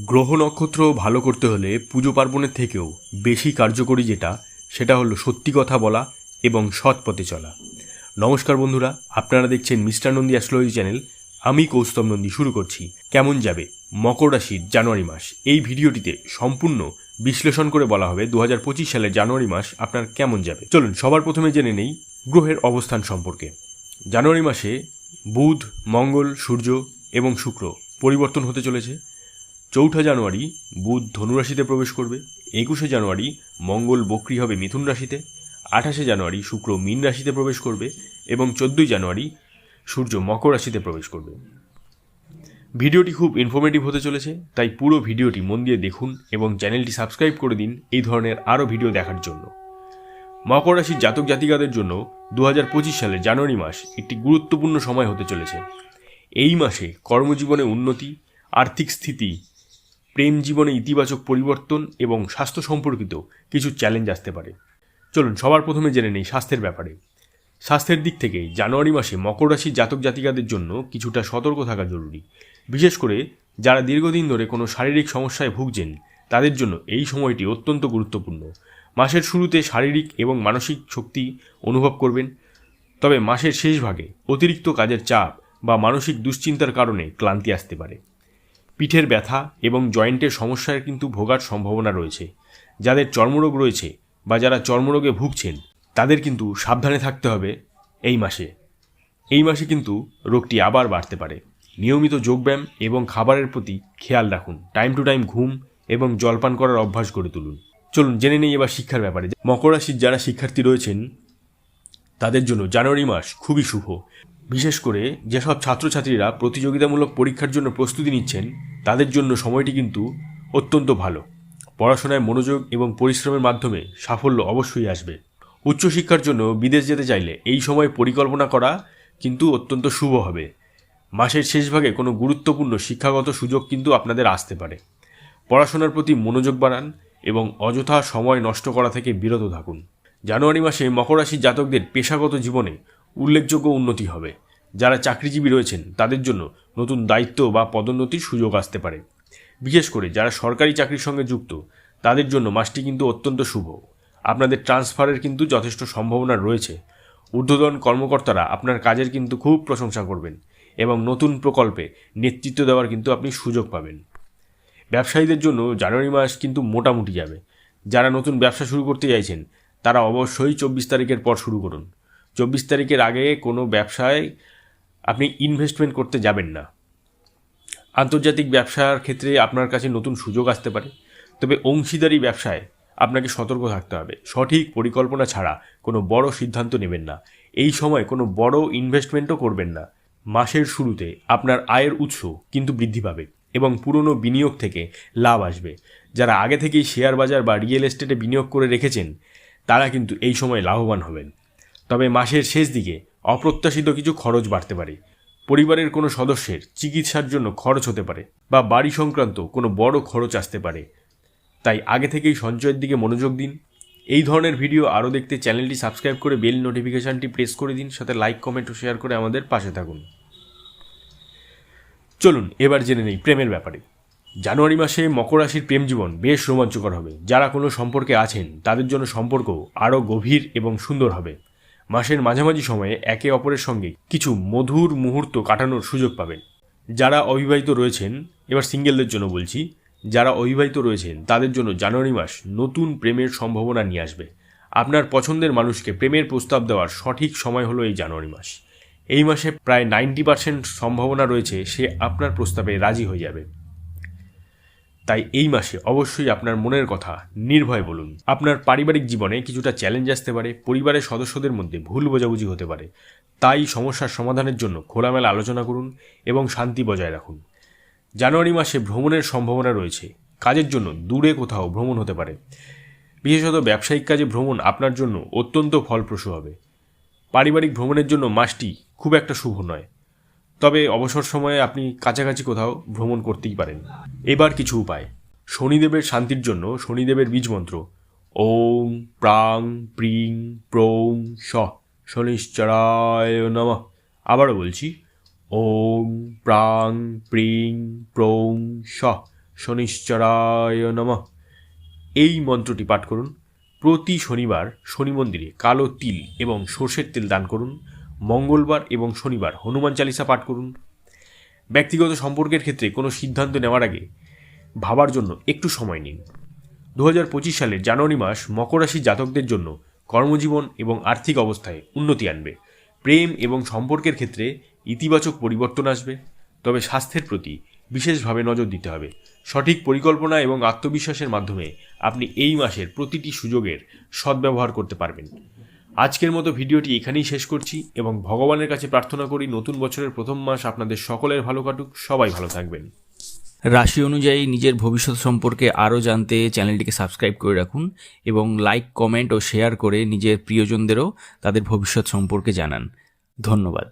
গ্রহ নক্ষত্র ভালো করতে হলে পুজো পার্বণের থেকেও বেশি কার্যকরী যেটা, সেটা হলো সত্যি কথা বলা এবং সৎ পথে চলা। নমস্কার বন্ধুরা, আপনারা দেখছেন মিস্টার নন্দী অ্যাস্ট্রোলজি চ্যানেল। আমি কৌস্তব নন্দী, শুরু করছি। কেমন যাবে মকর রাশির জানুয়ারি মাস? এই ভিডিওটিতে সম্পূর্ণ বিশ্লেষণ করে বলা হবে দু হাজার পঁচিশ সালের জানুয়ারি মাস আপনার কেমন যাবে। চলুন, সবার প্রথমে জেনে নেই গ্রহের অবস্থান সম্পর্কে। জানুয়ারি মাসে বুধ, মঙ্গল, সূর্য এবং শুক্র পরিবর্তন হতে চলেছে। চৌঠা জানুয়ারি বুধ ধনুরাশিতে প্রবেশ করবে, একুশে জানুয়ারি মঙ্গল বক্রি হবে মিথুন রাশিতে, আঠাশে জানুয়ারি শুক্র মীন রাশিতে প্রবেশ করবে এবং চোদ্দোই জানুয়ারি সূর্য মকর রাশিতে প্রবেশ করবে। ভিডিওটি খুব ইনফরমেটিভ হতে চলেছে, তাই পুরো ভিডিওটি মন দিয়ে দেখুন এবং চ্যানেলটি সাবস্ক্রাইব করে দিন এই ধরনের আরও ভিডিও দেখার জন্য। মকর রাশির জাতক জাতিকাদের জন্য দু হাজার পঁচিশ সালের জানুয়ারি মাস একটি গুরুত্বপূর্ণ সময় হতে চলেছে। এই মাসে কর্মজীবনে উন্নতি, আর্থিক স্থিতি প্রেম জীবনে ইতিবাচক পরিবর্তন এবং স্বাস্থ্য সম্পর্কিত কিছু চ্যালেঞ্জ আসতে পারে। চলুন, সবার প্রথমে জেনে নেই স্বাস্থ্যের ব্যাপারে। স্বাস্থ্যের দিক থেকে জানুয়ারি মাসে মকর রাশির জাতক জাতিকাদের জন্য কিছুটা সতর্ক থাকা জরুরি। বিশেষ করে যারা দীর্ঘদিন ধরে কোনো শারীরিক সমস্যায় ভুগছেন, তাদের জন্য এই সময়টি অত্যন্ত গুরুত্বপূর্ণ। মাসের শুরুতে শারীরিক এবং মানসিক শক্তি অনুভব করবেন, তবে মাসের শেষ ভাগে অতিরিক্ত কাজের চাপ বা মানসিক দুশ্চিন্তার কারণে ক্লান্তি আসতে পারে। পিঠের ব্যথা এবং জয়েন্টের সমস্যার কিন্তু ভোগার সম্ভাবনা রয়েছে। যাদের চর্মরোগ রয়েছে বা যারা চর্মরোগে ভুগছেন, তাদের কিন্তু সাবধানে থাকতে হবে এই মাসে। এই মাসে কিন্তু রোগটি আবার বাড়তে পারে। নিয়মিত যোগব্যায়াম এবং খাবারের প্রতি খেয়াল রাখুন। টাইম টু টাইম ঘুম এবং জলপান করার অভ্যাস গড়ে তুলুন। চলুন, জেনে নেই এবার শিক্ষার ব্যাপারে। মকর রাশির যারা শিক্ষার্থী রয়েছেন, তাদের জন্য জানুয়ারি মাস খুবই শুভ। বিশেষ করে যেসব ছাত্রছাত্রীরা প্রতিযোগিতামূলক পরীক্ষার জন্য প্রস্তুতি নিচ্ছেন, তাদের জন্য সময়টি কিন্তু অত্যন্ত ভালো। পড়াশোনায় মনোযোগ এবং পরিশ্রমের মাধ্যমে সাফল্য অবশ্যই আসবে। উচ্চশিক্ষার জন্য বিদেশ যেতে চাইলে এই সময় পরিকল্পনা করা কিন্তু অত্যন্ত শুভ হবে। মাসের শেষভাগে কোনো গুরুত্বপূর্ণ শিক্ষাগত সুযোগ কিন্তু আপনাদের আসতে পারে। পড়াশোনার প্রতি মনোযোগ বাড়ান এবং অযথা সময় নষ্ট করা থেকে বিরত থাকুন। জানুয়ারি মাসে মকর রাশির জাতকদের পেশাগত জীবনে উল্লেখযোগ্য উন্নতি হবে। যারা চাকরিজীবী রয়েছেন, তাদের জন্য নতুন দায়িত্ব বা পদোন্নতির সুযোগ আসতে পারে। বিশেষ করে যারা সরকারি চাকরির সঙ্গে যুক্ত, তাদের জন্য মাসটি কিন্তু অত্যন্ত শুভ। আপনাদের ট্রান্সফারের কিন্তু যথেষ্ট সম্ভাবনা রয়েছে। ঊর্ধ্বতন কর্মকর্তারা আপনার কাজের কিন্তু খুব প্রশংসা করবেন এবং নতুন প্রকল্পে নেতৃত্ব দেওয়ার কিন্তু আপনি সুযোগ পাবেন। ব্যবসায়ীদের জন্য জানুয়ারি মাস কিন্তু মোটামুটি যাবে। যারা নতুন ব্যবসা শুরু করতে চাইছেন, তারা অবশ্যই চব্বিশ তারিখের পর শুরু করুন। চব্বিশ তারিখের আগে কোনো ব্যবসায় আপনি ইনভেস্টমেন্ট করতে যাবেন না। আন্তর্জাতিক ব্যবসার ক্ষেত্রে আপনার কাছে নতুন সুযোগ আসতে পারে। তবে অংশীদারি ব্যবসায় আপনাকে সতর্ক থাকতে হবে। সঠিক পরিকল্পনা ছাড়া কোনো বড় সিদ্ধান্ত নেবেন না। এই সময় কোনো বড় ইনভেস্টমেন্টও করবেন না। মাসের শুরুতে আপনার আয়ের উৎস কিন্তু বৃদ্ধি পাবে এবং পুরনো বিনিয়োগ থেকে লাভ আসবে। যারা আগে থেকেই শেয়ার বাজার বা রিয়েল এস্টেটে বিনিয়োগ করে রেখেছেন, তারা কিন্তু এই সময় লাভবান হবেন। তবে মাসের শেষ দিকে অপ্রত্যাশিত কিছু খরচ বাড়তে পারে। পরিবারের কোনো সদস্যের চিকিৎসার জন্য খরচ হতে পারে বা বাড়ি সংক্রান্ত কোনো বড় খরচ আসতে পারে। তাই আগে থেকেই সঞ্চয়ের দিকে মনোযোগ দিন। এই ধরনের ভিডিও আরও দেখতে চ্যানেলটি সাবস্ক্রাইব করে বেল নোটিফিকেশানটি প্রেস করে দিন, সাথে লাইক, কমেন্ট ও শেয়ার করে আমাদের পাশে থাকুন। চলুন, এবার জেনে নেই প্রেমের ব্যাপারে। জানুয়ারি মাসে মকর রাশির প্রেম জীবন বেশ রোমাঞ্চকর হবে। যারা কোনো সম্পর্কে আছেন, তাদের জন্য সম্পর্ক আরও গভীর এবং সুন্দর হবে। মাসের মাঝামাঝি সময়ে একে অপরের সঙ্গে কিছু মধুর মুহূর্ত কাটানোর সুযোগ পাবেন। যারা অবিবাহিত রয়েছেন, এবার সিঙ্গেলদের জন্য বলছি, যারা অবিবাহিত রয়েছেন, তাদের জন্য জানুয়ারি মাস নতুন প্রেমের সম্ভাবনা নিয়ে আসবে। আপনার পছন্দের মানুষকে প্রেমের প্রস্তাব দেওয়ার সঠিক সময় হলো এই জানুয়ারি মাস। এই মাসে প্রায় নাইনটি পার্সেন্ট সম্ভাবনা রয়েছে, সে আপনার প্রস্তাবে রাজি হয়ে যাবে। তাই এই মাসে অবশ্যই আপনার মনের কথা নির্ভয় বলুন। আপনার পারিবারিক জীবনে কিছুটা চ্যালেঞ্জ আসতে পারে, পরিবারের সদস্যদের মধ্যে ভুল বোঝাবুঝি হতে পারে। তাই সমস্যার সমাধানের জন্য খোলামেলা আলোচনা করুন এবং শান্তি বজায় রাখুন। জানুয়ারি মাসে ভ্রমণের সম্ভাবনা রয়েছে। কাজের জন্য দূরে কোথাও ভ্রমণ হতে পারে। বিশেষত ব্যবসায়িক কাজে ভ্রমণ আপনার জন্য অত্যন্ত ফলপ্রসূ হবে। পারিবারিক ভ্রমণের জন্য মাসটি খুব একটা শুভ নয়। তবে অবসর সময়ে আপনি কাছাকাছি কোথাও ভ্রমণ করতেই পারেন। এবার কিছু উপায়। শনিদেবের শান্তির জন্য শনিদেবের বীজ মন্ত্র ওম প্রাং প্রিং প্রৌং স শনিশ্চরায় নম। আবারও বলছি, ওম প্রাং প্রিং প্রৌং স শনিশ্চরায় নমঃ। এই মন্ত্রটি পাঠ করুন। প্রতি শনিবার শনি মন্দিরে কালো তিল এবং সর্ষের তেল দান করুন। মঙ্গলবার এবং শনিবার হনুমান চালিসা পাঠ করুন। ব্যক্তিগত সম্পর্কের ক্ষেত্রে কোনো সিদ্ধান্ত নেওয়ার আগে ভাবার জন্য একটু সময় নিন। দু হাজার পঁচিশ সালের জানুয়ারি মাস মকর রাশির জাতকদের জন্য কর্মজীবন এবং আর্থিক অবস্থায় উন্নতি আনবে। প্রেম এবং সম্পর্কের ক্ষেত্রে ইতিবাচক পরিবর্তন আসবে। তবে স্বাস্থ্যের প্রতি বিশেষভাবে নজর দিতে হবে। সঠিক পরিকল্পনা এবং আত্মবিশ্বাসের মাধ্যমে আপনি এই মাসের প্রতিটি সুযোগের সদ্ব্যবহার করতে পারবেন। আজকের মতো ভিডিওটি এখানেই শেষ করছি এবং ভগবানের কাছে প্রার্থনা করি নতুন বছরের প্রথম মাস আপনাদের সকলের ভালো কাটুক, সবাই ভালো থাকবেন। রাশি অনুযায়ী নিজের ভবিষ্যৎ সম্পর্কে আরও জানতে চ্যানেলটিকে সাবস্ক্রাইব করে রাখুন এবং লাইক, কমেন্ট ও শেয়ার করে নিজের প্রিয়জনদেরও তাদের ভবিষ্যৎ সম্পর্কে জানান। ধন্যবাদ।